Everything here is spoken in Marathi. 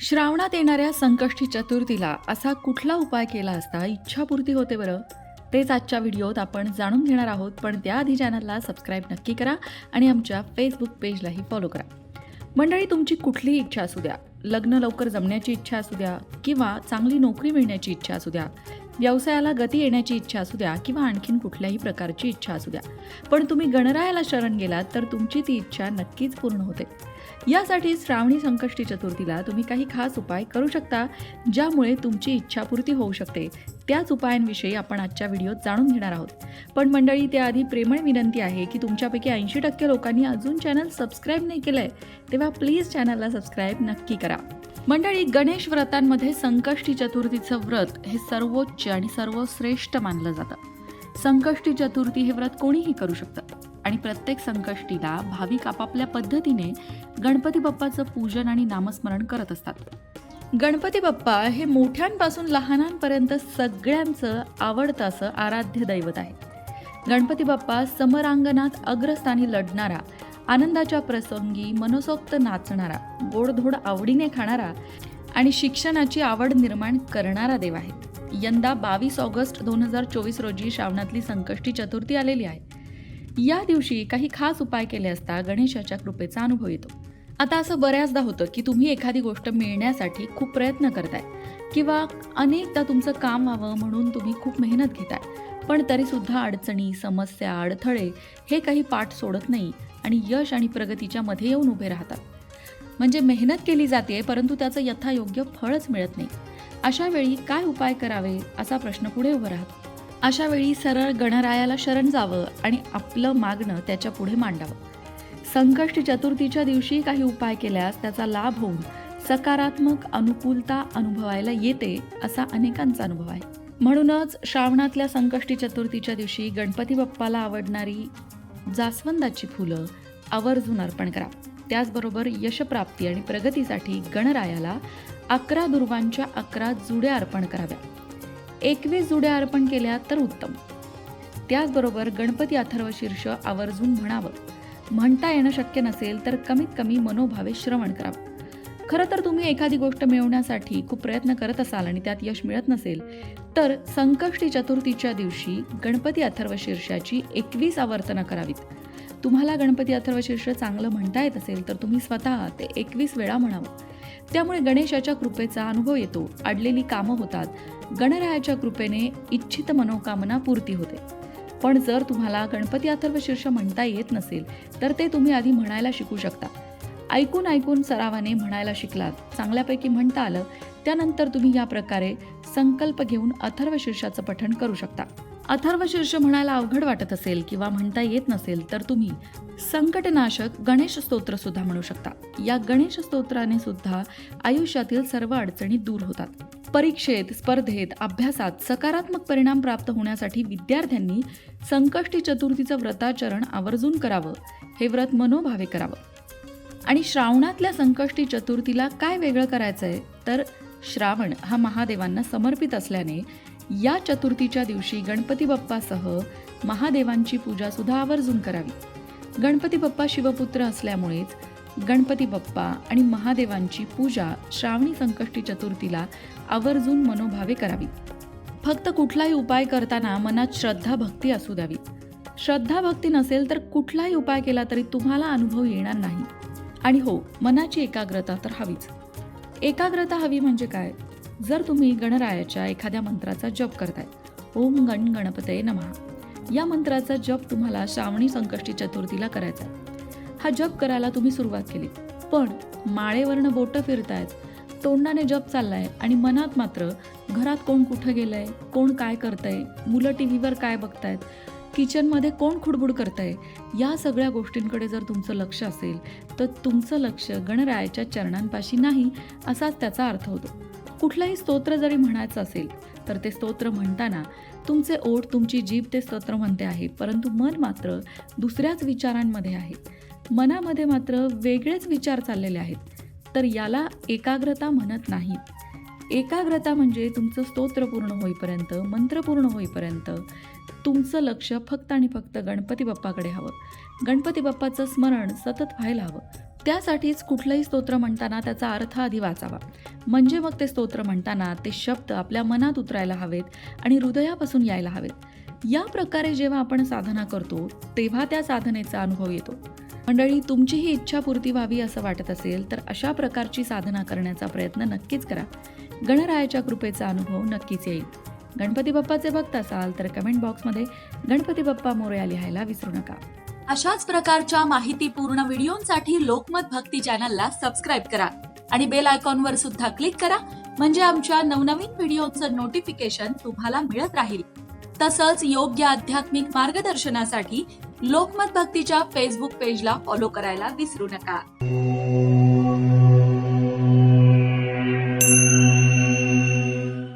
श्रावणात येणाऱ्या संकष्टी चतुर्थीला असा कुठला उपाय केला असता इच्छापूर्ती होते बरं? तेच आजच्या व्हिडिओत आपण जाणून घेणार आहोत पण त्याआधी चॅनलला सबस्क्राईब नक्की करा आणि आमच्या फेसबुक पेजलाही फॉलो करा. मंडळी तुमची कुठलीही इच्छा असू द्या लग्न लवकर जमण्याची इच्छा असू द्या किंवा चांगली नोकरी मिळण्याची इच्छा असू द्या व्यवसायाला गती येण्याची इच्छा असू द्या किंवा आणखीन कुठल्याही प्रकारची इच्छा असू द्या. पण तुम्ही गणरायाला शरण गेलात तर तुमची ती इच्छा नक्कीच पूर्ण होते. यासाठी श्रावणी संकष्टी चतुर्थीला तुम्ही काही खास उपाय करू शकता ज्यामुळे तुमची इच्छापूर्ती होऊ शकते. त्याच उपायांविषयी आपण आजच्या व्हिडिओत जाणून घेणार आहोत. पण मंडळी त्याआधी प्रेमळ विनंती आहे की तुमच्यापैकी ऐंशी टक्के लोकांनी अजून चॅनल सबस्क्राईब नाही केलंय तेव्हा प्लीज चॅनलला सबस्क्राईब नक्की करा. मंडळी गणेश व्रतांमध्ये संकष्टी चतुर्थीचं व्रत हे सर्वोच्च आणि सर्वश्रेष्ठ मानलं जातं. संकष्टी चतुर्थी हे व्रत कोणीही करू शकतं. आणि प्रत्येक संकष्टीला भाविक आपापल्या पद्धतीने गणपती बाप्पाचं पूजन आणि नामस्मरण करत असतात. गणपती बाप्पा हे मोठ्यांपासून लहानांपर्यंत सगळ्यांचं आवडतं असं आराध्य दैवत आहे. गणपती बाप्पा समरांगणात अग्रस्थानी लढणारा आनंदाच्या प्रसंगी मनसोक्त नाचणारा गोडधोड आवडीने खाणारा आणि शिक्षणाची आवड निर्माण करणारा देव आहे यंदा बावीस ऑगस्ट दोन हजार चोवीस रोजी श्रावणातली संकष्टी चतुर्थी आलेली आहे. या दिवशी काही खास उपाय केले असता गणेशाच्या कृपेचा अनुभव येतो. आता असं बऱ्याचदा होतं की तुम्ही एखादी गोष्ट मिळण्यासाठी खूप प्रयत्न करताय किंवा अनेकदा तुमचं काम व्हावं म्हणून तुम्ही खूप मेहनत घेताय. पण तरीसुद्धा अडचणी समस्या अडथळे हे काही पाठ सोडत नाही आणि यश आणि प्रगतीच्या मध्ये येऊन उभे राहतात. म्हणजे मेहनत केली जाते परंतु त्याचं यथायोग्य फळच मिळत नाही. अशा वेळी काय उपाय करावे असा प्रश्न पुढे उभा राहतो. अशा वेळी सरळ गणरायाला शरण जावं आणि आपलं मागणं त्याच्या पुढे मांडावं. संकष्ट चतुर्थीच्या दिवशी काही उपाय केल्यास त्याचा लाभ होऊन सकारात्मक अनुकूलता अनुभवायला येते असा अनेकांचा अनुभव आहे. म्हणूनच श्रावणातल्या संकष्टी चतुर्थीच्या दिवशी गणपती बाप्पाला आवडणारी जास्वंदाची फुलं आवर्जून अर्पण करा. त्याचबरोबर यशप्राप्ती आणि प्रगतीसाठी गणरायाला अकरा दुर्वांच्या अकरा जुड्या अर्पण कराव्या. एकवीस जुड्या अर्पण केल्या तर उत्तम. त्याचबरोबर गणपती अथर्व शीर्ष आवर्जून म्हणावं. म्हणता येणं शक्य नसेल तर कमीत कमी मनोभावे श्रवण करावं खरं तर तुम्ही एखादी गोष्ट मिळवण्यासाठी खूप प्रयत्न करत असाल आणि त्यात यश मिळत नसेल तर संकष्टी चतुर्थीच्या दिवशी गणपती अथर्व शीर्षाची एकवीस आवर्तनं करावीत. तुम्हाला गणपती अथर्व शीर्ष चांगलं म्हणता येत असेल तर तुम्ही स्वतः ते एकवीस वेळा म्हणावं. त्यामुळे गणेशाच्या कृपेचा अनुभव येतो अडलेली कामं होतात गणरायाच्या कृपेने इच्छित मनोकामना पूर्ती होते. पण जर तुम्हाला गणपती अथर्व शीर्ष म्हणता येत नसेल तर ते तुम्ही आधी म्हणायला शिकू शकता. ऐकून ऐकून सरावाने म्हणायला शिकलात. चांगल्यापैकी म्हणता आलं त्यानंतर तुम्ही या प्रकारे संकल्प घेऊन अथर्व शीर्षाचं पठण करू शकता. अथर्व शीर्ष म्हणायला अवघड वाटत असेल किंवा म्हणता येत नसेल तर तुम्ही संकटनाशक गणेश स्तोत्र सुद्धा म्हणू शकता. या गणेश स्तोत्राने सुद्धा आयुष्यातील सर्व अडचणी दूर होतात. परीक्षेत स्पर्धेत अभ्यासात सकारात्मक परिणाम प्राप्त होण्यासाठी विद्यार्थ्यांनी संकष्टी चतुर्थीचं व्रताचरण आवर्जून करावं. हे व्रत मनोभावे करावं. आणि श्रावणातल्या संकष्टी चतुर्थीला काय वेगळं करायचं आहे तर श्रावण हा महादेवांना समर्पित असल्याने या चतुर्थीच्या दिवशी गणपती बाप्पासह महादेवांची पूजा सुद्धा आवर्जून करावी. गणपती बाप्पा शिवपुत्र असल्यामुळेच गणपती बाप्पा आणि महादेवांची पूजा श्रावणी संकष्टी चतुर्थीला आवर्जून मनोभावे करावी. फक्त कुठलाही उपाय करताना मनात श्रद्धा भक्ती असू द्यावी. श्रद्धा भक्ती नसेल तर कुठलाही उपाय केला तरी तुम्हाला अनुभव येणार नाही. आणि हो मनाची एकाग्रता तर हवीच. एकाग्रता हवी म्हणजे काय? जर तुम्ही गणरायाच्या एखाद्या मंत्राचा जप करताय ओम गण गणपतये नमहा या मंत्राचा जप तुम्हाला श्रावणी संकष्टी चतुर्थीला करायचा आहे. हा जप करायला तुम्ही सुरुवात केली पण माळेवरनं बोटं फिरतायत तोंडाने जप चाललाय आणि मनात मात्र घरात कोण कुठं गेलंय कोण काय करतंय मुलं टी व्हीवर काय बघतायत किचनमध्ये कोण खुडबुड करतंय? या सगळ्या गोष्टींकडे जर तुमचं लक्ष असेल तर तुमचं लक्ष गणरायाच्या चरणांपाशी नाही असाच त्याचा अर्थ होतो. कुठलाही स्तोत्र जरी म्हणायचं असेल तर ते स्तोत्र म्हणताना तुमचे ओठ तुमची जीभ ते स्तोत्र म्हणते आहे परंतु मन मात्र दुसऱ्याच विचारांमध्ये आहे. मनामध्ये मात्र वेगळेच विचार चाललेले आहेत. तर याला एकाग्रता म्हणत नाहीत एकाग्रता म्हणजे तुमचं स्तोत्र पूर्ण होईपर्यंत मंत्र पूर्ण होईपर्यंत तुमचं लक्ष फक्त आणि फक्त गणपती बाप्पाकडे हवं. गणपती बाप्पाचं स्मरण सतत व्हायला हवं. त्यासाठीच कुठलंही स्तोत्र म्हणताना त्याचा अर्थ आधी वाचावा. म्हणजे मग ते स्तोत्र म्हणताना ते शब्द आपल्या मनात उतरायला हवेत आणि हृदयापासून यायला हवेत. या प्रकारे जेव्हा आपण साधना करतो तेव्हा त्या साधनेचा अनुभव येतो. मंडळी तुमचीही इच्छापूर्ती व्हावी असं वाटत असेल तर अशा प्रकारची साधना करण्याचा प्रयत्न नक्कीच करा. गणरायाच्या कृपेचा अनुभव नक्कीच येईल. गणपती बाप्पाचे भक्त असाल तर कमेंट बॉक्समध्ये गणपती बाप्पा मोरया लिहायला विसरू नका. अशाच प्रकारच्या माहितीपूर्ण व्हिडिओंसाठी लोकमत भक्ती चॅनलला सबस्क्राईब करा आणि बेल आयकॉनवर सुद्धा क्लिक करा म्हणजे आमच्या नवनवीन व्हिडिओचं नोटिफिकेशन तुम्हाला मिळत राहील. तसंच योग्य आध्यात्मिक मार्गदर्शनासाठी लोकमत भक्तीच्या फेसबुक पेजला फॉलो करायला विसरू नका.